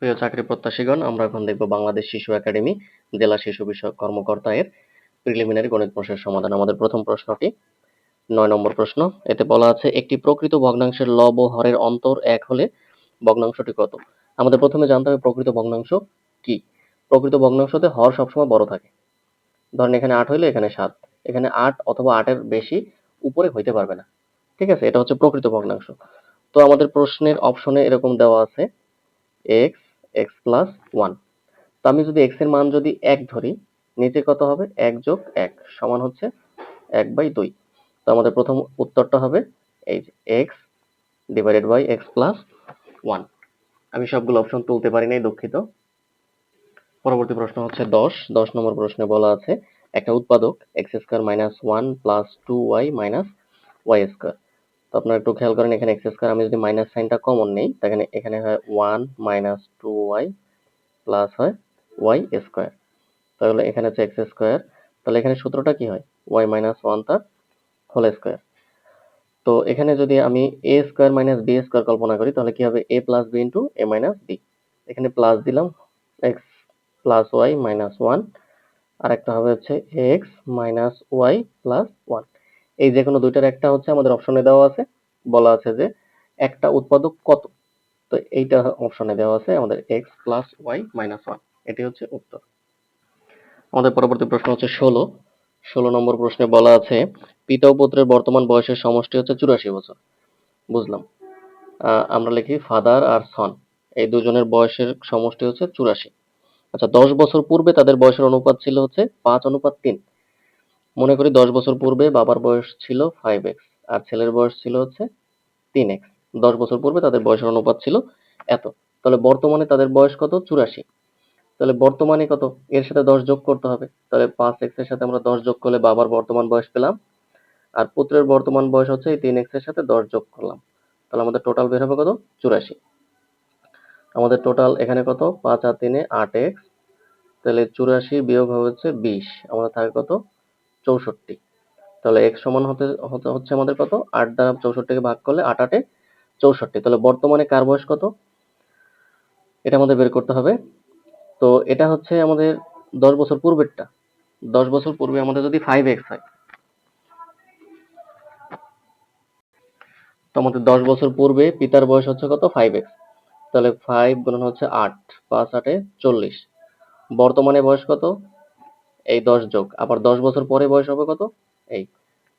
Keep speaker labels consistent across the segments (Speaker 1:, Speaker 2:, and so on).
Speaker 1: প্রিয় চাকরি প্রত্যাশীগণ আমরা এখন দেখব বাংলাদেশ শিশু একাডেমি জেলা শিশু বিষয়ক কর্মকর্তা এর প্রিলিমিনারি গণিত প্রশ্নের সমাধান আমাদের প্রথম প্রশ্নটি নয় নম্বর প্রশ্ন এতে বলা আছে একটি প্রকৃত ভগ্নাংশের লব ও হরের অন্তর এক হলে ভগ্নাংশটি কত আমাদের প্রথমে জানতে হবে প্রকৃত ভগ্নাংশ কি প্রকৃত ভগ্নাংশতে হর সবসময় বড় থাকে ধরেন এখানে আট হইলে এখানে সাত এখানে আট অথবা আটের বেশি উপরে হইতে পারবে না ঠিক আছে এটা হচ্ছে প্রকৃত ভগ্নাংশ তো আমাদের প্রশ্নের অপশনে এরকম দেওয়া আছে এক্স এক্স প্লাস ওয়ান তো আমি যদি এক্সের মান যদি এক ধরি নিচে কত হবে এক যোগ এক সমান হচ্ছে এক বাই দুই তো আমাদের প্রথম উত্তরটা হবে এই যে X divided by X plus one আমি সবগুলো অপশন তুলতে পারি নাই দুঃখিত পরবর্তী প্রশ্ন হচ্ছে দশ দশ নম্বর প্রশ্নে বলা আছে একটা উৎপাদক X square minus one plus two Y minus Y square তো আপনারা একটু খেয়াল করেন এখানে এক্স স্কোয়ার আমি যদি মাইনাস সাইনটা কমন নেই এখানে এখানে হয় one minus two Y plus হয় ওয়াই স্কোয়ার তাহলে এখানে হচ্ছে এক্স স্কোয়ার তাহলে এখানে সূত্রটা কি হয় ওয়াই মাইনাস ওয়ান তার হোল স্কোয়ার তো এখানে যদি আমি A square minus B square কল্পনা করি তাহলে কি হবে A plus B into A minus B এখানে প্লাস দিলাম X plus Y minus one আর একটা হবে হচ্ছে X minus Y plus one এই যে কোনো দুইটার একটা হচ্ছে আমাদের অপশনে দেওয়া আছে বলা আছে যে একটা উৎপাদক কত তো এইটা অপশনে দেওয়া আছে আমাদের X plus Y minus one এটি হচ্ছে উত্তর আমাদের পরবর্তী প্রশ্ন হচ্ছে ষোলো ষোলো নম্বর প্রশ্নে বলা আছে পিতা ও পুত্রের বর্তমান বয়সের সমষ্টি হচ্ছে চুরাশি বছর বুঝলাম আমরা লিখি ফাদার আর সন এই দুজনের বয়সের সমষ্টি হচ্ছে চুরাশি আচ্ছা দশ বছর পূর্বে তাদের বয়সের অনুপাত ছিল হচ্ছে পাঁচ অনুপাত তিন মনে করি দশ বছর পূর্বে বাবার বয়স ছিল ফাইভ এক্স আর ছেলের বয়স ছিল হচ্ছে তিন এক্স দশ বছর পূর্বে তাদের বয়সের অনুপাত ছিল এত তাহলে বর্তমানে তাদের বয়স কত চুরাশি তাহলে বর্তমানে কত এর সাথে দশ যোগ করতে হবে তাহলে পাঁচ এক্স এর সাথে আমরা দশ যোগ করলে বাবার বর্তমান বয়স পেলাম আর পুত্রের বর্তমান বয়স হচ্ছে এই তিন এক্স এর সাথে দশ যোগ করলাম তাহলে আমাদের টোটাল বের হবে কত চুরাশি আমাদের টোটাল এখানে কত পাঁচ আর তিনে আট এক্স তাহলে চুরাশি বিয়োগ হচ্ছে বিশ আমাদের থাকে কত চৌষট্টি তাহলে এক্স সমান হতে হতে হচ্ছে আমাদের কত আট দ্বারা চৌষট্টিকে ভাগ করলে আট আটে চৌষট্টি তাহলে বর্তমানে কার বয়স কত এটা আমাদের বের করতে হবে তো এটা হচ্ছে আমাদের দশ বছর পূর্বেরটা দশ বছর পূর্বে আমাদের যদি ফাইভ এক্স হয় তো আমাদের দশ বছর পূর্বে পিতার বয়স হচ্ছে কত ফাইভ এক্স তাহলে ফাইভ গুণ হচ্ছে আট পাঁচ আটে চল্লিশ বর্তমানে বয়স কত এই দশ যোগ আবার দশ বছর পরে বয়স হবে কত এই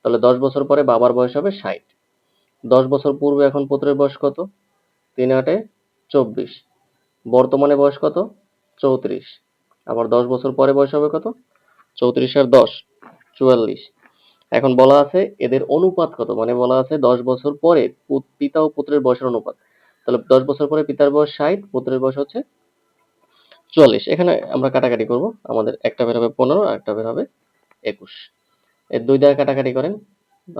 Speaker 1: তাহলে দশ বছর পরে বাবার বয়স হবে ষাট দশ বছর পূর্বে এখন পুত্রের বয়স কত তিন আটে চব্বিশ বর্তমানে বয়স কত চৌত্রিশ আবার দশ বছর পরে বয়স হবে কত চৌত্রিশ আর দশ চুয়াল্লিশ এখন বলা আছে এদের অনুপাত কত মানে বলা আছে দশ বছর পরে পিতা ও পুত্রের বয়সের অনুপাত তাহলে দশ বছর পরে পিতার বয়স ষাট পুত্রের বয়স হচ্ছে চল্লিশ এখানে আমরা কাটাকাটি করব আমাদের একটা বের হবে পনেরো আর একটা বের হবে একুশ এর দুই দ্বারা কাটাকাটি করেন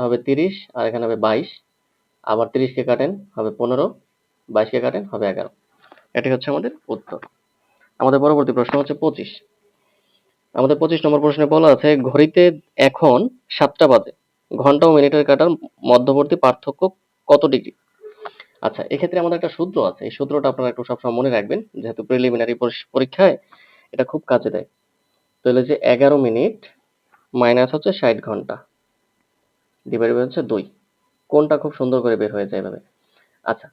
Speaker 1: হবে তিরিশ আর এখানে হবে বাইশ আবার তিরিশকে কাটেন হবে পনেরো বাইশকে কাটেন হবে এগারো এটা হচ্ছে আমাদের উত্তর আমাদের পরবর্তী প্রশ্ন হচ্ছে পঁচিশ আমাদের পঁচিশ নম্বর প্রশ্নে বলা আছে ঘড়িতে এখন সাতটা বাজে ঘন্টা ও মিনিটের কাটার মধ্যবর্তী পার্থক্য কত ডিগ্রি আচ্ছা এক্ষেত্রে আমাদের একটা সূত্র আছে এই সূত্রটা আপনারা একটু সবসময় মনে রাখবেন যেহেতু প্রিলিমিনারি পরীক্ষায় এটা খুব কাজে দেয় তাহলে যে এগারো মিনিট মাইনাস হচ্ছে ষাট ঘন্টা ডিভাইড হচ্ছে দুই কোনটা খুব সুন্দর করে বের হয়ে যায় এভাবে আচ্ছা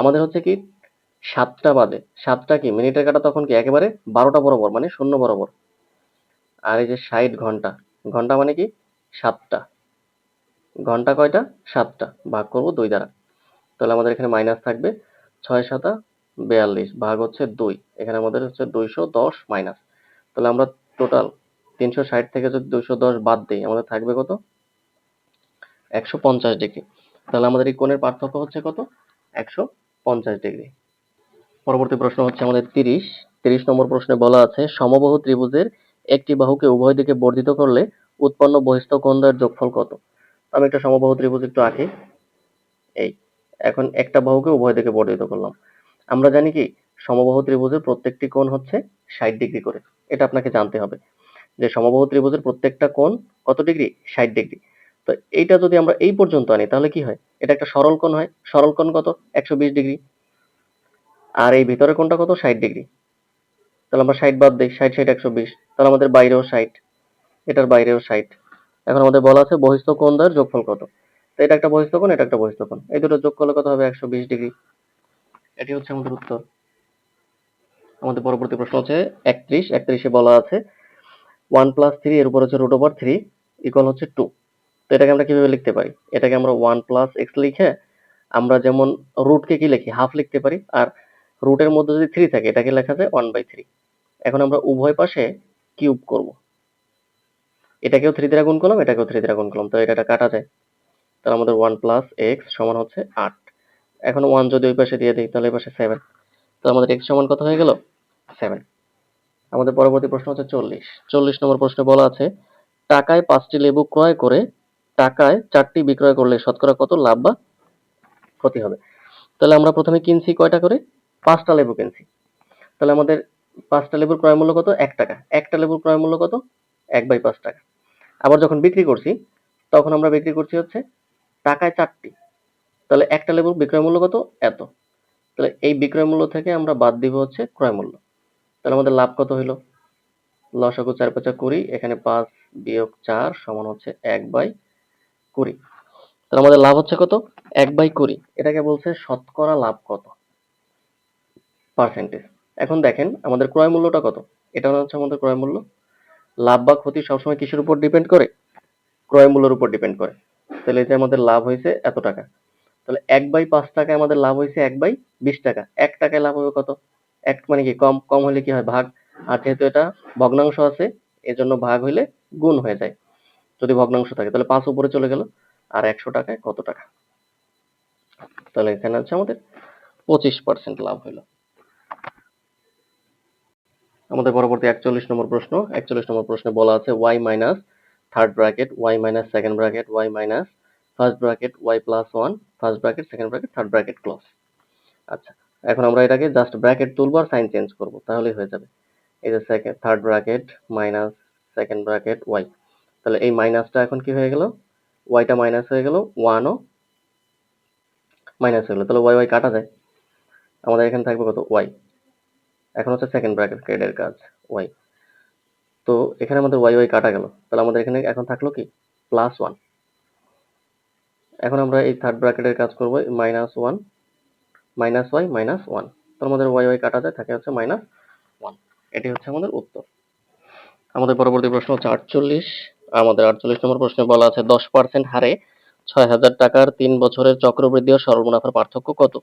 Speaker 1: আমাদের হচ্ছে কি সাতটা বাজে সাতটা কি মিনিটের কাটা তখন কি একেবারে বারোটা বরাবর মানে শূন্য বরাবর আর এই যে ষাট ঘন্টা ঘন্টা মানে কি সাতটা ঘন্টা কয়টা সাতটা ভাগ করব দুই দ্বারা তাহলে আমাদের এখানে মাইনাস থাকবে ছয় সাতা বেয়াল্লিশ ভাগ হচ্ছে দুই এখানে আমাদের হচ্ছে দুইশো দশ মাইনাস তাহলে আমরা টোটাল তিনশো ষাট থেকে যদি দুইশো দশ বাদ দিই আমাদের থাকবে কত একশো পঞ্চাশ ডিগ্রি তাহলে আমাদের এই কোণের পার্থক্য হচ্ছে কত একশো পঞ্চাশ ডিগ্রি পরবর্তী প্রশ্ন হচ্ছে আমাদের তিরিশ তিরিশ নম্বর প্রশ্নে বলা আছে সমবাহু ত্রিভুজের একটি বাহুকে উভয় দিকে বর্ধিত করলে উৎপন্ন বহিস্থ দ্বয়ের যোগফল কত আমি একটা সমবাহু ত্রিভুজ একটু আঁকি এই এখন একটা বাহুকে উভয় দিকে বর্ধিত করলাম আমরা জানি কি সমবাহু ত্রিভুজের প্রত্যেকটি কোণ হচ্ছে ষাট ডিগ্রি করে এটা আপনাকে জানতে হবে যে সমবাহু ত্রিভুজের প্রত্যেকটা কোণ কত ডিগ্রি ষাট ডিগ্রি তো এইটা যদি আমরা এই পর্যন্ত আনি তাহলে কি হয় এটা একটা সরল কোণ হয় সরল কোণ কত একশো বিশ ডিগ্রি আর এই ভিতরে কোণটা কত ষাট ডিগ্রি তাহলে আমরা ষাট বাদ দিই ষাট ষাট একশো বিশ তাহলে আমাদের বাইরেও ষাট এটার বাইরেও ষাট এখন আমাদের বলা আছে বহিস্থ কোণ দ্বয়ের যোগফল কত তো এটা একটা বহিস্থপন এটা একটা বহিস্থপন এই দুটো যোগ করলে কত হবে একশো বিশ ডিগ্রি এটি হচ্ছে আমাদের উত্তর আমাদের পরবর্তী প্রশ্ন হচ্ছে একত্রিশ একত্রিশে বলা আছে ওয়ান প্লাস থ্রি এর উপর হচ্ছে রুট ওভার থ্রি ইকুয়াল হচ্ছে টু তো এটাকে আমরা কিভাবে লিখতে পারি এটাকে আমরা ওয়ান প্লাস এক্স লিখে আমরা যেমন রুটকে কি লিখি হাফ লিখতে পারি আর রুটের মধ্যে যদি থ্রি থাকে এটাকে লেখা যায় ওয়ান বাই থ্রি এখন আমরা উভয় পাশে কিউব করব এটাকেও থ্রি দ্বারা গুণ করলাম এটাকেও থ্রি দ্বারা গুণ করলাম তো এটা কাটা যায় তাহলে আমাদের ওয়ান প্লাস এক্স সমান হচ্ছে আট এখন ওয়ান যদি ওই পাশে দিয়ে দিই তাহলে এই পাশে সেভেন তাহলে আমাদের এক্স সমান কত হয়ে গেল সেভেন আমাদের পরবর্তী প্রশ্ন হচ্ছে চল্লিশ চল্লিশ নম্বর প্রশ্নে বলা আছে টাকায় পাঁচটি লেবু ক্রয় করে টাকায় চারটি বিক্রয় করলে শতকরা কত লাভ বা ক্ষতি হবে তাহলে আমরা প্রথমে কিনছি কয়টা করে পাঁচটা লেবু কিনছি তাহলে আমাদের পাঁচটা লেবুর ক্রয় মূল্য কত এক টাকা একটা লেবুর ক্রয় মূল্য কত এক বাই পাঁচ টাকা আবার যখন বিক্রি করছি তখন আমরা বিক্রি করছি হচ্ছে টাকায় চারটি তাহলে একটা লেবুর বিক্রয় মূল্য কত এত তাহলে এই বিক্রয় মূল্য থেকে আমরা বাদ দিব হচ্ছে ক্রয় মূল্য তাহলে আমাদের লাভ কত হইল লসাগু চার পাঁচা কুড়ি এখানে পাঁচ বিয়োগ চার সমান হচ্ছে এক বাই কুড়ি তাহলে আমাদের লাভ হচ্ছে কত এক বাই কুড়ি এটাকে বলছে শতকরা লাভ কত পার্সেন্টেজ এখন দেখেন আমাদের ক্রয় মূল্যটা কত এটা হচ্ছে আমাদের ক্রয় মূল্য লাভ বা ক্ষতি সবসময় কিসের উপর ডিপেন্ড করে ক্রয় মূল্যের উপর ডিপেন্ড করে তাহলে এতে আমাদের লাভ হয়েছে এত টাকা তাহলে এক বাই পাঁচ টাকায় আমাদের লাভ হয়েছে এক বাই বিশ টাকা এক টাকায় লাভ হবে কত এক মানে কি কম কম হলে কি হয় ভাগ আর যেহেতু এটা ভগ্নাংশ আছে এজন্য ভাগ হইলে গুণ হয়ে যায় যদি ভগ্নাংশ থাকে তাহলে পাঁচ উপরে চলে গেল আর একশো টাকায় কত টাকা তাহলে এখানে হচ্ছে আমাদের পঁচিশ পার্সেন্ট লাভ হইল আমাদের পরবর্তী একচল্লিশ নম্বর প্রশ্ন একচল্লিশ নম্বর প্রশ্নে বলা আছে Y minus third bracket Y minus second bracket Y minus first bracket Y plus one first bracket second bracket third bracket close আচ্ছা এখন আমরা এটাকে জাস্ট ব্র্যাকেট তুলবো আর সাইন চেঞ্জ করবো তাহলেই হয়ে যাবে এই যে second third bracket minus second bracket Y তাহলে এই মাইনাসটা এখন কি হয়ে গেল ওয়াইটা মাইনাস হয়ে গেল ওয়ানও মাইনাস হয়ে গেলো তাহলে ওয়াই ওয়াই কাটা যায় আমাদের এখানে থাকবে কত ওয়াই এখন হচ্ছে সেকেন্ড ব্র্যাকেট এর কাজ ওয়াই তো এখানে আমাদের ওয়াই ওয়াই কাটা গেল তাহলে আমাদের এখানে এখন থাকলো কি প্লাস ওয়ান এখন আমরা এই থার্ড ব্র্যাকেটের কাজ করবো minus one minus Y minus one তো আমাদের ওয়াই ওয়াই কাটা যায় থাকে হচ্ছে মাইনাস ওয়ান এটি হচ্ছে আমাদের উত্তর আমাদের পরবর্তী প্রশ্ন হচ্ছে আটচল্লিশ আমাদের আটচল্লিশ নম্বর প্রশ্নে বলা আছে দশ পার্সেন্ট হারে ছয় হাজার টাকার তিন বছরের চক্রবৃদ্ধি ও সরল মুনাফার পার্থক্য কত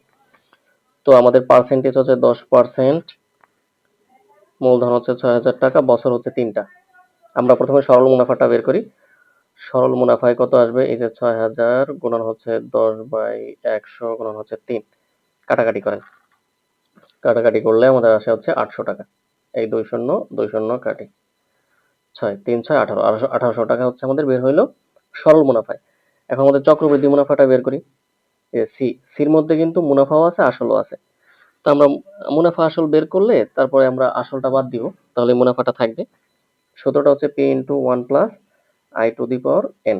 Speaker 1: তো আমাদের পার্সেন্টেজ হচ্ছে দশ পার্সেন্ট মূলধন হচ্ছে ছয় হাজার টাকা বছর হচ্ছে তিনটা আমরা প্রথমে সরল মুনাফাটা বের করি সরল মুনাফায় কত আসবে এই যে ছয় হাজার গুণন হচ্ছে দশ বাই একশো গুণন হচ্ছে তিন কাটাকাটি করেন কাটাকাটি করলে আমাদের আসে হচ্ছে আটশো টাকা এই দুই শূন্য দুই শূন্য কাটি ছয় তিন ছয় আঠারো আঠারোশো টাকা হচ্ছে আমাদের বের হইলো সরল মুনাফায় এখন আমাদের চক্রবৃদ্ধি মুনাফাটা বের করি সি সির মধ্যে কিন্তু মুনাফাও আছে আসলও আছে তো আমরা মুনাফা আসল বের করলে তারপরে আমরা আসলটা বাদ দিব তাহলে মুনাফাটা থাকবে সূত্রটা হচ্ছে P into one plus I to the power N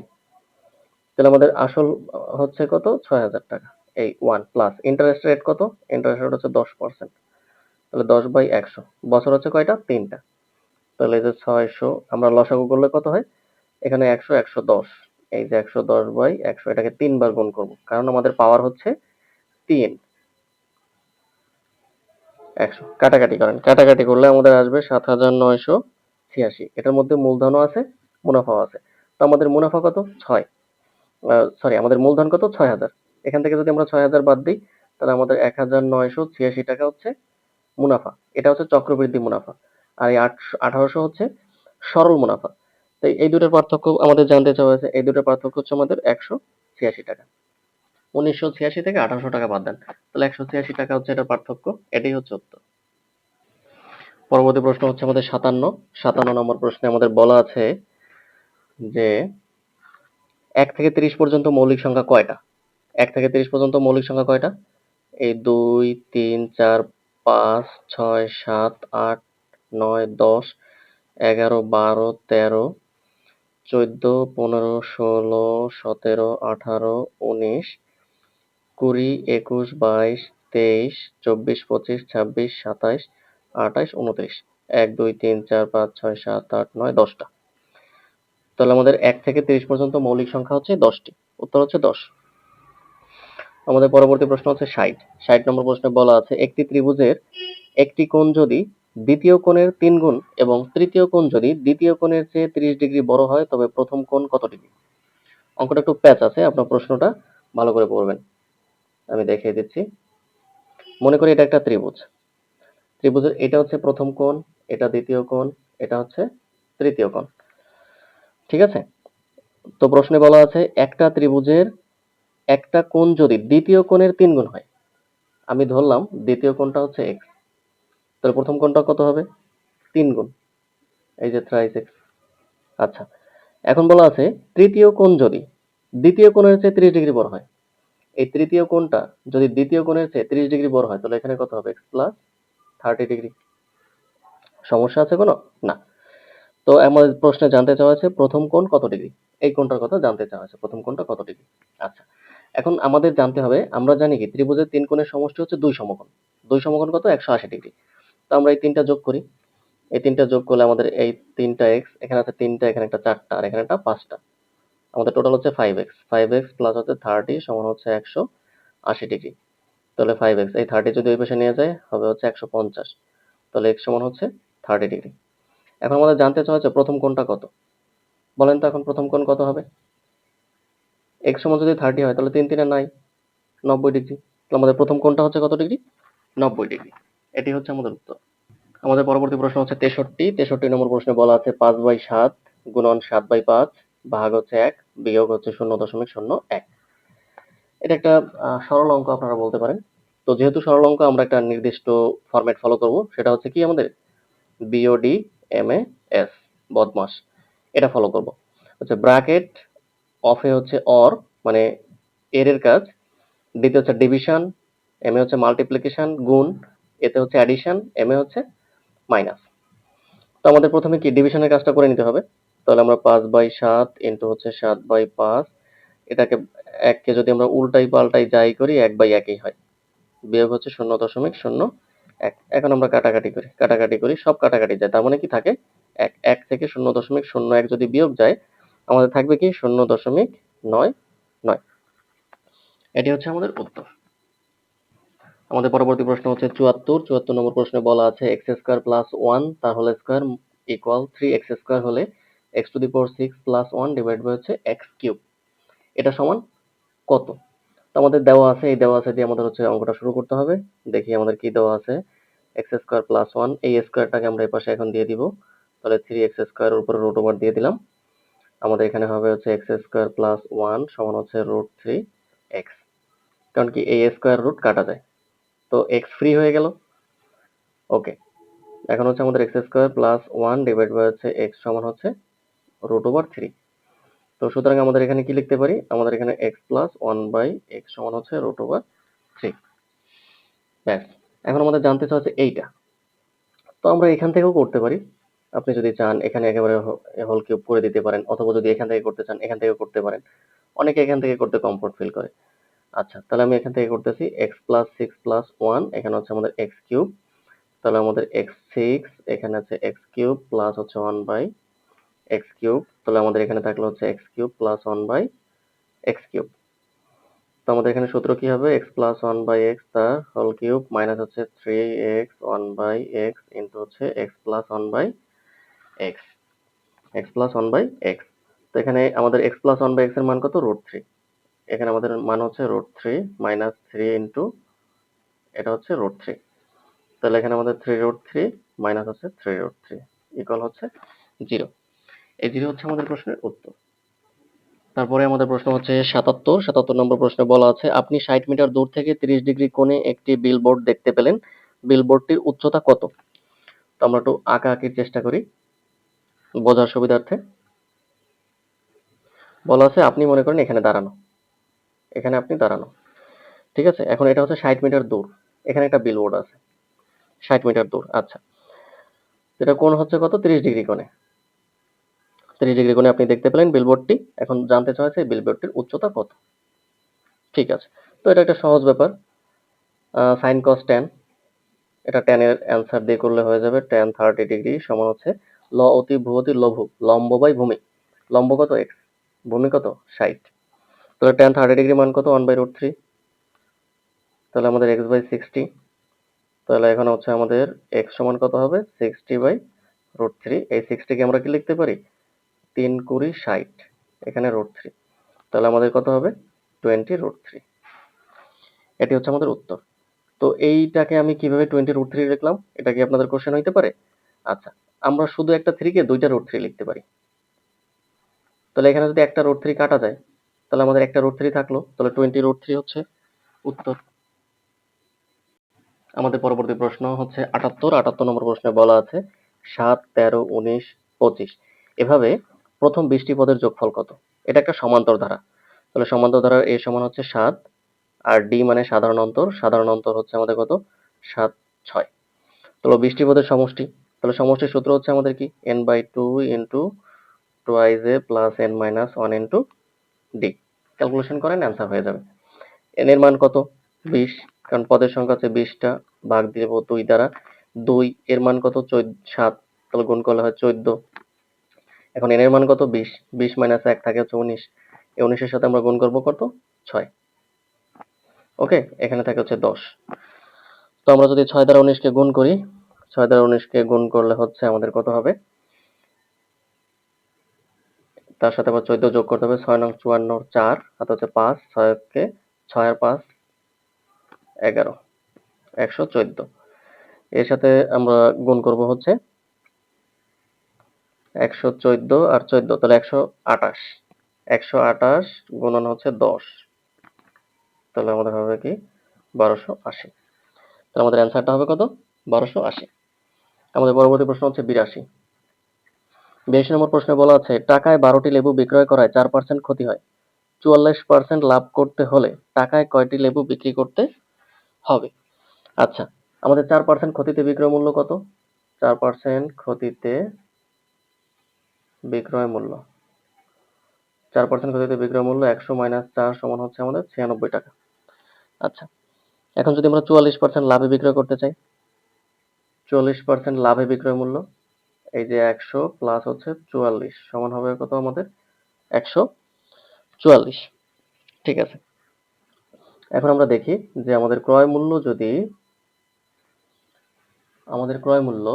Speaker 1: তাহলে আমাদের আসল হচ্ছে কত ছয় হাজার টাকা এই ওয়ান প্লাস ইন্টারেস্ট রেট কত ইন্টারেস্ট রেট হচ্ছে দশ পার্সেন্ট তাহলে দশ বাই একশো বছর হচ্ছে কয়টা তিনটা তাহলে এই যে ছয়শো আমরা লসাগু করলে কত হয় এখানে একশো একশো দশ এই যে একশো দশ বাই একশো এটাকে তিনবার গুণ করবো কারণ আমাদের পাওয়ার হচ্ছে তিন একশো কাটাকাটি করেন কাটাকাটি করলে আমাদের আসবে সাত হাজার নয়শো ছিয়াশি এটার মধ্যে মূলধনও আছে মুনাফাও আছে তো আমাদের মুনাফা কত ছয় সরি আমাদের মূলধন কত ছয় হাজার এখান থেকে যদি আমরা ছয় হাজার বাদ দিই তাহলে আমাদের এক হাজার নয়শো ছিয়াশি টাকা হচ্ছে মুনাফা এটা হচ্ছে চক্রবৃদ্ধি মুনাফা আর এই আটশো আঠারোশো হচ্ছে সরল মুনাফা তো এই দুটোর পার্থক্য আমাদের জানতে চাওয়া হয়েছে এই দুটোর পার্থক্য হচ্ছে আমাদের একশো ছিয়াশি টাকা উনিশশো ছিয়াশি থেকে আঠারোশো টাকা বাদ দেন তাহলে একশো ছিয়াশি টাকা হচ্ছে এটা পার্থক্য এটাই হচ্ছে উত্তর পরবর্তী প্রশ্ন হচ্ছে আমাদের সাতান্ন সাতান্ন নম্বর প্রশ্নে আমাদের বলা আছে যে এক থেকে তিরিশ পর্যন্ত মৌলিক সংখ্যা কয়টা এক থেকে তিরিশ পর্যন্ত মৌলিক সংখ্যা কয়টা এই দুই তিন চার পাঁচ ছয় সাত আট নয় দশ এগারো বারো তেরো চোদ্দ পনেরো ষোলো সতেরো আঠারো উনিশ কুড়ি একুশ বাইশ তেইশ চব্বিশ পঁচিশ ছাব্বিশ সাতাইশ আটাইশ উনত্রিশ এক দুই তিন চার পাঁচ ছয় সাত আট নয় দশটা তাহলে আমাদের এক থেকে তিরিশ পর্যন্ত মৌলিক সংখ্যা হচ্ছে দশটি উত্তর হচ্ছে দশ আমাদের পরবর্তী প্রশ্ন হচ্ছে ষাট ষাট নম্বর প্রশ্নে বলা আছে একটি ত্রিভুজের একটি কোণ যদি দ্বিতীয় কোণের তিন গুণ এবং তৃতীয় কোণ যদি দ্বিতীয় কোণের চেয়ে তিরিশ ডিগ্রি বড় হয় তবে প্রথম কোণ কত ডিগ্রি অঙ্কটা একটু প্যাচ আছে আপনার প্রশ্নটা ভালো করে পড়বেন আমি দেখিয়ে দিচ্ছি মনে করি এটা একটা ত্রিভুজ ত্রিভুজের এটা হচ্ছে প্রথম কোণ এটা দ্বিতীয় কোণ এটা হচ্ছে তৃতীয় কোণ ঠিক আছে তো প্রশ্নে বলা আছে একটা ত্রিভুজের একটা কোণ যদি দ্বিতীয় কোণের তিন গুণ হয় আমি ধরলাম দ্বিতীয় কোণটা হচ্ছে এক্স তাহলে প্রথম কোণটা কত হবে তিন গুণ এই যে থ্রাইস এক্স আচ্ছা এখন বলা আছে তৃতীয় কোণ যদি দ্বিতীয় কোণের চেয়ে ত্রিশ ডিগ্রি বড় হয় এই তৃতীয় কোণটা যদি দ্বিতীয় কোণের চেয়ে ত্রিশ ডিগ্রি বড় হয় তাহলে এখানে কত হবে এক্স প্লাস থার্টি ডিগ্রি সমস্যা আছে কোনো না তো আমাদের প্রশ্নে জানতে চাওয়া আছে প্রথম কোণ কত ডিগ্রি এই কোণটার কথা জানতে চাওয়া আছে প্রথম কোণটা কত ডিগ্রি আচ্ছা এখন আমাদের জানতে হবে আমরা জানি কি ত্রিভুজের তিন কোণের সমষ্টি হচ্ছে দুই সমকোণ দুই সমকোণ কত একশো আশি ডিগ্রি তো আমরা এই তিনটা যোগ করি এই তিনটা যোগ করলে আমাদের এই তিনটা এক্স এখানে আছে তিনটা এখানে একটা চারটা আর এখানে একটা পাঁচটা আমাদের টোটাল হচ্ছে five X five X plus হচ্ছে থার্টি সমান হচ্ছে একশো আশি ডিগ্রি তাহলে ফাইভ এক্স এই থার্টি যদি ওই পাশে নিয়ে যায় হবে হচ্ছে একশো পঞ্চাশ তাহলে এক্স সমান হচ্ছে থার্টি ডিগ্রি এখন আমাদের জানতে চাওয়া হচ্ছে প্রথম কোণটা কত বলেন তো এখন প্রথম কোণ কত হবে এক্স সমান যদি থার্টি হয় তাহলে তিন তিনে নাই নব্বই ডিগ্রি তাহলে আমাদের প্রথম কোণটা হচ্ছে কত ডিগ্রি নব্বই ডিগ্রি এটি হচ্ছে আমাদের উত্তর আমাদের পরবর্তী প্রশ্ন হচ্ছে তেষট্টি তেষট্টি নম্বর প্রশ্নে বলা আছে পাঁচ বাই সাত গুণন সাত বাই পাঁচ ভাগ হচ্ছে এক বিয়োগ হচ্ছে শূন্য দশমিক শূন্য এক এটা একটা সরল অঙ্ক আপনারা বলতে পারেন তো যেহেতু সরল অঙ্ক আমরা একটা নির্দিষ্ট ফরম্যাট ফলো করব সেটা হচ্ছে কি আমাদের বিওডি এম এ এস বদমাস এটা ফলো করব হচ্ছে ব্রাকেট অফে হচ্ছে অর মানে এর এর কাজ ডিতে হচ্ছে ডিভিশন এম এ হচ্ছে মাল্টিপ্লিকেশন গুণ এতে হচ্ছে অ্যাডিশন এম এ হচ্ছে মাইনাস তো আমাদের প্রথমে কি ডিভিশনের কাজটা করে নিতে হবে তাহলে আমরা পাঁচ বাই সাত ইন্টু হচ্ছে সাত বাই পাঁচ এটাকে এককে যদি আমরা উল্টাই পাল্টাই যাই করি এক বাই একই হয় বিয়োগ হচ্ছে শূন্য দশমিক শূন্য এক এখন আমরা কাটাকাটি করি কাটাকাটি করি সব কাটাকাটি যায় তার মানে কি থাকে এক এক থেকে শূন্য দশমিক শূন্য এক যদি বিয়োগ যায় আমাদের থাকবে কি শূন্য দশমিক নয় নয় এটি হচ্ছে আমাদের উত্তর আমাদের পরবর্তী প্রশ্ন হচ্ছে চুয়াত্তর চুয়াত্তর নম্বর প্রশ্নে বলা আছে এক্স স্কোয়ার প্লাস ওয়ান তাহলে square equal three X square হলে X to the power six plus one divide by হচ্ছে এক্স কিউব এটা সমান কত তো আমাদের দেওয়া আছে এই দেওয়া আছে দিয়ে আমাদের হচ্ছে অঙ্কটা শুরু করতে হবে দেখি আমাদের কি দেওয়া আছে এক্স স্কোয়ার প্লাস ওয়ান এই স্কোয়ারটাকে আমরা এই পাশে এখন দিয়ে দিব তাহলে থ্রি এক্স স্কোয়ার উপরে রুট ওভার দিয়ে দিলাম আমাদের এখানে হবে হচ্ছে এক্স স্কোয়ার প্লাস ওয়ান সমান হচ্ছে রুট থ্রি এক্স কারণ কি এই স্কোয়ার রুট কাটা যায় তো এক্স ফ্রি হয়ে গেল ওকে এখন হচ্ছে আমাদের X square plus one divide by হচ্ছে এক্স সমান হচ্ছে রুট ওভার থ্রি তো সুতরাং আমাদের এখানে কি লিখতে পারি আমাদের এখানে X plus one by X সমান হচ্ছে রুট ওভার থ্রি ব্যাস এখন আমাদের জানতে চাওয়া হচ্ছে এইটা তো আমরা এখান থেকেও করতে পারি আপনি যদি চান এখানে একেবারে হল কিউব করে দিতে পারেন অথবা যদি এখান থেকে করতে চান এখান থেকেও করতে পারেন অনেকে এখান থেকে করতে কমফোর্ট ফিল করে আচ্ছা তাহলে আমি এখান থেকে করতেছি X plus six plus one এখানে হচ্ছে আমাদের এক্স কিউব তাহলে আমাদের এক্স সিক্স এখানে আছে এক্স কিউব প্লাস হচ্ছে ওয়ান বাই এক্স কিউব তাহলে আমাদের এখানে থাকলো হচ্ছে X cube plus one by X cube তো আমাদের এখানে সূত্র কি হবে X plus one by X তার হোল কিউব মাইনাস হচ্ছে three X one by X into হচ্ছে X plus one by X X plus one by X তো এখানে আমাদের এক্স প্লাস ওয়ান বাই এক্সের মান কত রুট থ্রি এখানে আমাদের মান হচ্ছে root three minus three into এটা হচ্ছে রুট থ্রি তাহলে এখানে আমাদের থ্রি রুট থ্রি মাইনাস হচ্ছে থ্রি রুট থ্রি ইকুয়াল হচ্ছে জিরো এগুলি হচ্ছে আমাদের প্রশ্নের উত্তর তারপরে আমাদের প্রশ্ন হচ্ছে সাতাত্তর সাতাত্তর নম্বর প্রশ্নে বলা আছে আপনি ষাট মিটার দূর থেকে তিরিশ ডিগ্রি কোণে একটি বিলবোর্ড দেখতে পেলেন বিলবোর্ডটির উচ্চতা কত তো আমরা একটু আঁকা আঁকির চেষ্টা করি বোঝার সুবিধার্থে বলা আছে আপনি মনে করেন এখানে দাঁড়ানো এখানে আপনি দাঁড়ানো ঠিক আছে এখন এটা হচ্ছে ষাট মিটার দূর এখানে একটা বিলবোর্ড আছে ষাট মিটার দূর আচ্ছা এটা কোণ হচ্ছে কত তিরিশ ডিগ্রি কোণে তিরিশ ডিগ্রি কোণে আপনি দেখতে পেলেন বিলবোর্ডটি এখন জানতে চাইছে হয়েছে বিলবোর্ডটির উচ্চতা কত ঠিক আছে তো এটা একটা সহজ ব্যাপার সাইন কস টেন এটা টেনের অ্যান্সার দিয়ে করলে হয়ে যাবে টেন থার্টি ডিগ্রি সমান হচ্ছে ল অতি ভূতি লভু লম্ব বাই ভূমি লম্ব কত এক্স ভূমি কত ষাট তাহলে টেন থার্টি ডিগ্রি মান কত ওয়ান বাই রুট থ্রি তাহলে আমাদের এক্স বাই সিক্সটি তাহলে এখন হচ্ছে আমাদের এক্স সমান কত হবে সিক্সটি বাই রুট থ্রি এই সিক্সটিকে আমরা কি লিখতে পারি তিন কুড়ি ষাট এখানে রুট থ্রি তাহলে আমাদের কত হবে টোয়েন্টি রুট থ্রি এটি হচ্ছে আমাদের উত্তর তো এইটাকে আমি কিভাবে টোয়েন্টি রুট থ্রি লিখলাম এটা কি আপনাদের কোশ্চেন হইতে পারে আচ্ছা আমরা শুধু একটা থ্রিকে দুইটা রুট থ্রি লিখতে পারি তাহলে এখানে যদি একটা রোড থ্রি কাটা যায় তাহলে আমাদের একটা রোড থ্রি থাকলো তাহলে টোয়েন্টি রোড থ্রি হচ্ছে উত্তর আমাদের পরবর্তী প্রশ্ন হচ্ছে আটাত্তর আটাত্তর নম্বর প্রশ্নে বলা আছে সাত তেরো উনিশ পঁচিশ এভাবে প্রথম বিশটি পদের যোগফল কত এটা একটা সমান্তর ধারা তাহলে সমান্তর ধারার এ সমান হচ্ছে সাত আর ডি মানে সাধারণ অন্তর সাধারণ অন্তর হচ্ছে আমাদের কত সাত ছয় তাহলে বিশটি পদের সমষ্টি তাহলে সমষ্টির সূত্র হচ্ছে আমাদের কি N by two into twice A plus N minus one into D calculation করেন অ্যান্সার হয়ে যাবে এন এর মান কত বিশ কারণ পদের সংখ্যা হচ্ছে বিশটা ভাগ দিব দুই দ্বারা দুই এর মান কত চোদ্দ সাত তাহলে গুণ করলে হয় চোদ্দ এখন এর মান কত 20 20 মাইনাস এক থাকে হচ্ছে 19 এই উনিশের সাথে আমরা গুণ করব কত 6 ওকে এখানে থাকে হচ্ছে 10 তো আমরা যদি 6 দ্বারা 19 কে গুণ করি 6 দ্বারা 19 কে গুণ করলে হচ্ছে আমাদের কত হবে তার সাথে আবার 14 যোগ করতে হবে 6 9 54 4 অর্থাৎ হচ্ছে পাঁচ ছয়কে ছয় আর পাঁচ এগারো একশো চোদ্দ এর সাথে আমরা গুণ করব হচ্ছে একশো চোদ্দ আর চোদ্দ তাহলে একশো আটাশ একশো আটাশ গুণন হচ্ছে দশ তাহলে আমাদের হবে কি বারোশো আশি তাহলে আমাদের অ্যান্সারটা হবে কত বারোশো আশি আমাদের পরবর্তী প্রশ্ন হচ্ছে বিরাশি বিরাশি নম্বর প্রশ্নে বলা আছে টাকায় বারোটি লেবু বিক্রয় করায় চার পার্সেন্ট ক্ষতি হয় চুয়াল্লিশ পার্সেন্ট লাভ করতে হলে টাকায় কয়টি লেবু বিক্রি করতে হবে আচ্ছা আমাদের চার পার্সেন্ট ক্ষতিতে বিক্রয় মূল্য কত চার পার্সেন্ট ক্ষতিতে বিক্রয় মূল্য চার পার্সেন্ট গতিতে বিক্রয় মূল্য একশো মাইনাস চার সমান হচ্ছে আমাদের ছিয়ানব্বই টাকা আচ্ছা এখন যদি আমরা চুয়াল্লিশ পার্সেন্ট লাভে বিক্রয় করতে চাই চুয়াল্লিশ পার্সেন্ট লাভে বিক্রয় মূল্য এই যে একশো প্লাস হচ্ছে চুয়াল্লিশ সমান হবে কত আমাদের একশো চুয়াল্লিশ ঠিক আছে এখন আমরা দেখি যে আমাদের ক্রয় মূল্য যদি আমাদের ক্রয় মূল্য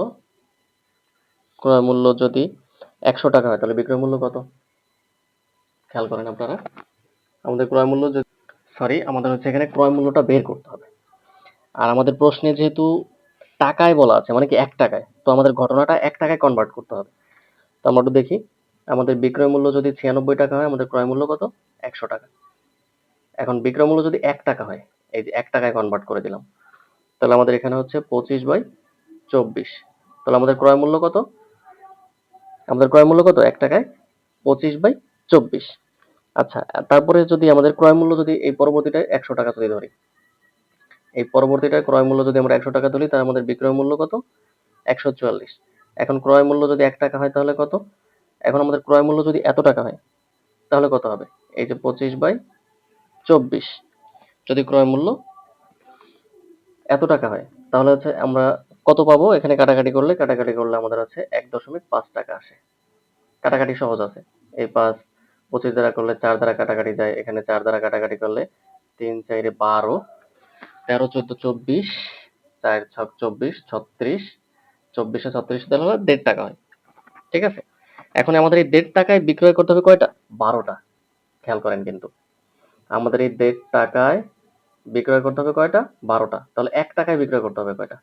Speaker 1: ক্রয় মূল্য যদি একশো টাকা হয় তাহলে বিক্রয় মূল্য কত খেয়াল করেন আপনারা আমাদের ক্রয় মূল্য যদি সরি আমাদের হচ্ছে এখানে ক্রয় মূল্যটা বের করতে হবে আর আমাদের প্রশ্নে যেহেতু টাকায় বলা আছে মানে কি এক টাকায় তো আমাদের ঘটনাটা এক টাকায় কনভার্ট করতে হবে তো আমরা একটু দেখি আমাদের বিক্রয় মূল্য যদি ছিয়ানব্বই টাকা হয় আমাদের ক্রয় মূল্য কত একশো টাকা এখন বিক্রয় মূল্য যদি এক টাকা হয় এই যে এক টাকায় কনভার্ট করে দিলাম তাহলে আমাদের এখানে হচ্ছে পঁচিশ বাই চব্বিশ তাহলে আমাদের ক্রয় মূল্য কত আমাদের ক্রয় মূল্য কত এক টাকায় পঁচিশ বাই চব্বিশ আচ্ছা তারপরে যদি আমাদের ক্রয় মূল্য যদি এই পরবর্তীটায় একশো টাকা তুলে ধরি এই পরবর্তীটায় ক্রয় মূল্য যদি আমরা একশো টাকা তুলি তাহলে আমাদের বিক্রয় মূল্য কত একশো চুয়াল্লিশ এখন ক্রয় মূল্য যদি এক টাকা হয় তাহলে কত এখন আমাদের ক্রয় মূল্য যদি এত টাকা হয় তাহলে কত হবে এই যে পঁচিশ বাই চব্বিশ যদি ক্রয় মূল্য এত টাকা হয় তাহলে হচ্ছে আমরা কত পাবো এখানে কাটাকাটি করলে কাটাকাটি করলে আমাদের আছে এক দশমিক পাঁচ টাকা আসে কাটাকাটি সহজ আছে এই পাঁচ পঁচিশ দ্বারা করলে চার দ্বারা কাটাকাটি যায় এখানে চার দ্বারা কাটাকাটি করলে তিন চারে বারো তেরো চোদ্দ চব্বিশ চার ছক চব্বিশ ছত্রিশ চব্বিশে ছত্রিশ দেড় হলে দেড় টাকা হয় ঠিক আছে এখন আমাদের এই দেড় টাকায় বিক্রয় করতে হবে কয়টা বারোটা খেয়াল করেন কিন্তু আমাদের এই দেড় টাকায় বিক্রয় করতে হবে কয়টা বারোটা তাহলে এক টাকায় বিক্রয় করতে হবে কয়টা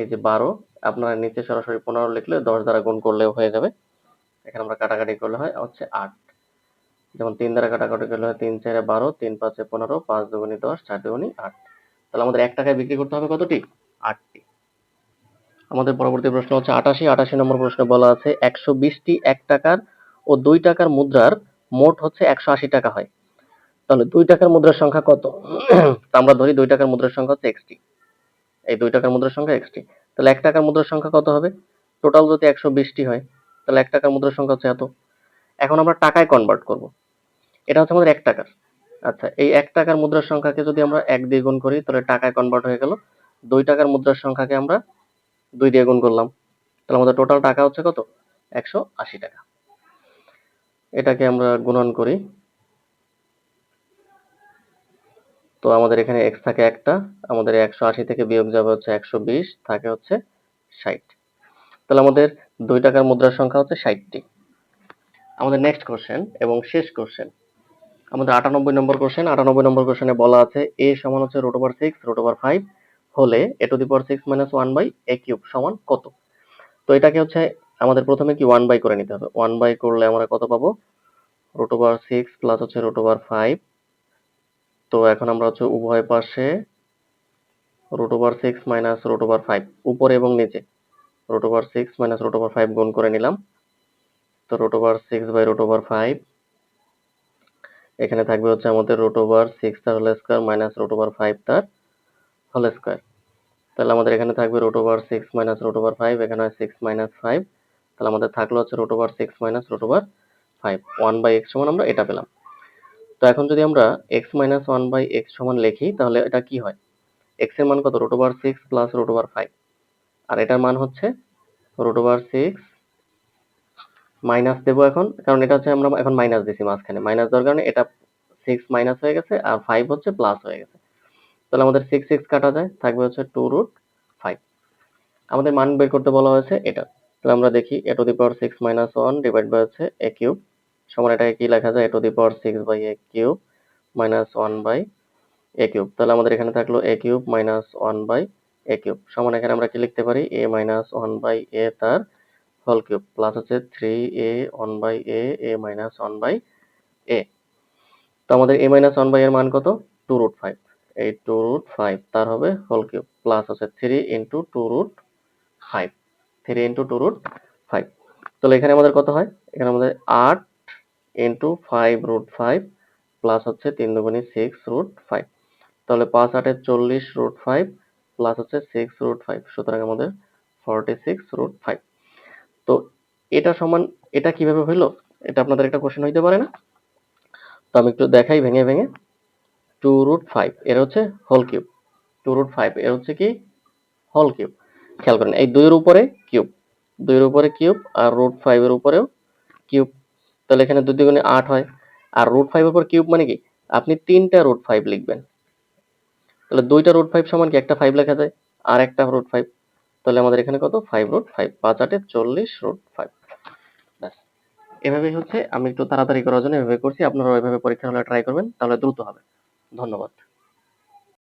Speaker 1: এই যে বারো আপনারা নিচে সরাসরি পনেরো লিখলে দশ দ্বারা গুণ করলেও হয়ে যাবে এখানে আমরা কাটাকাটি করলে হয় হচ্ছে আট যেমন তিন দ্বারা কাটাকাটি করলে হয় তিন চারে বারো তিন পাঁচে পনেরো পাঁচ দুগুনি দশ চার দুগুনি আট তাহলে আমাদের এক টাকায় বিক্রি করতে হবে কতটি আটটি আমাদের পরবর্তী প্রশ্ন হচ্ছে আটাশি আটাশি নম্বর প্রশ্ন বলা আছে একশো বিশটি এক টাকার ও দুই টাকার মুদ্রার মোট হচ্ছে একশো আশি টাকা হয় তাহলে দুই টাকার মুদ্রার সংখ্যা কত আমরা ধরি দুই টাকার মুদ্রার সংখ্যা হচ্ছে এক্সটি এই দুই টাকার মুদ্রার সংখ্যা এক্সটি তাহলে এক টাকার মুদ্রার সংখ্যা কত হবে টোটাল যদি একশো বিশটি হয় তাহলে এক টাকার মুদ্রার সংখ্যা হচ্ছে এত এখন আমরা টাকায় কনভার্ট করব এটা হচ্ছে আমাদের এক টাকার আচ্ছা এই এক টাকার মুদ্রার সংখ্যাকে যদি আমরা এক দিয়ে গুণ করি তাহলে টাকায় কনভার্ট হয়ে গেল দুই টাকার মুদ্রার সংখ্যাকে আমরা দুই দিয়ে গুণ করলাম তাহলে আমাদের টোটাল টাকা হচ্ছে কত একশো আশি টাকা এটাকে আমরা গুণন করি তো আমাদের এখানে এক্স থাকে একটা আমাদের একশো আশি থেকে বিয়োগ যাবে হচ্ছে একশো বিশ থাকে হচ্ছে ষাট তাহলে আমাদের দুই টাকার মুদ্রার সংখ্যা হচ্ছে ষাটটি আমাদের নেক্সট কোশ্চেন এবং শেষ কোশ্চেন আমাদের আটানব্বই নম্বর কোশ্চেন আটানব্বই নম্বর কোশ্চেনে বলা আছে এ সমান হচ্ছে root over six root over five হলে A to the power six minus one by A cube সমান কত তো এটাকে হচ্ছে আমাদের প্রথমে কি ওয়ান বাই করে নিতে হবে ওয়ান বাই করলে আমরা কত পাবো রোট ওভার সিক্স প্লাস হচ্ছে রোট ওভার ফাইভ তো এখন আমরা হচ্ছে উভয় পাশে root over six minus root over five উপরে এবং নিচে root over six minus root over five গুণ করে নিলাম তো root over six by root over five এখানে থাকবে হচ্ছে আমাদের রুট ওভার সিক্স তার whole square minus root over five তার হোল স্কোয়ার তাহলে আমাদের এখানে থাকবে root over six minus root over five এখানে হয় সিক্স মাইনাস ফাইভ তাহলে আমাদের থাকলো হচ্ছে root over six minus root over five one by X সমান আমরা এটা পেলাম তো এখন যদি আমরা X minus one by X সমান লিখি তাহলে এটা কি হয় এক্স এর মান কত root over six plus root over five আর এটার মান হচ্ছে রোট ওভার সিক্স মাইনাস দেবো এখন কারণ এটা হচ্ছে আমরা এখন মাইনাস দিছি মাঝখানে মাইনাস দেওয়ার কারণে এটা সিক্স মাইনাস হয়ে গেছে আর ফাইভ হচ্ছে প্লাস হয়ে গেছে তাহলে আমাদের সিক্স সিক্স কাটা যায় থাকবে হচ্ছে টু রুট ফাইভ আমাদের মান বের করতে বলা হয়েছে এটা তাহলে আমরা দেখি A to the power six minus one divide by হচ্ছে এ কিউব সমান এটাকে কি লেখা যায় A to the power six by A cube minus one by A cube তাহলে আমাদের এখানে থাকলো A cube minus one by A cube সমান এখানে আমরা কি লিখতে পারি A minus one by A তার হোল কিউব প্লাস হচ্ছে three A one by A A minus one by এ তো আমাদের এ মাইনাস ওয়ান বাই এর মান কত টু রুট ফাইভ এই টু রুট ফাইভ তার হবে হোল কিউব প্লাস হচ্ছে three into two root five three into two root five তাহলে এখানে আমাদের কত হয় এখানে আমাদের আট into five root five plus হচ্ছে তিন দুগুণি সিক্স রুট ফাইভ তাহলে পাঁচ আটের চল্লিশ রুট ফাইভ প্লাস হচ্ছে সিক্স রুট ফাইভ সুতরাং আমাদের ফর্টি সিক্স রুট ফাইভ তো এটা সমান এটা কিভাবে হইল এটা আপনাদের একটা কোশ্চেন হইতে পারে না তো আমি একটু দেখাই ভেঙে ভেঙে টু রুট ফাইভ এর হচ্ছে whole cube two root five এর হচ্ছে কি হোল কিউব খেয়াল করেন এই দুইয়ের উপরে কিউব দুইয়ের উপরে কিউব আর রুট ফাইভের উপরেও কিউব তাহলে এখানে দুই দুগুণে আট হয় আর রুট ফাইভ উপর কিউব মানে কি আপনি তিনটা রুট ফাইভ লিখবেন তাহলে দুইটা রুট ফাইভ সমান কি একটা ফাইভ লেখা যায় আর একটা রুট ফাইভ তাহলে আমাদের এখানে কত ফাইভ রুট ফাইভ পাঁচ আটে চল্লিশ রুট ফাইভ এভাবেই হচ্ছে আমি একটু তাড়াতাড়ি করার জন্য এভাবে করছি আপনারাও এভাবে পরীক্ষা হলে ট্রাই করবেন তাহলে দ্রুত হবে ধন্যবাদ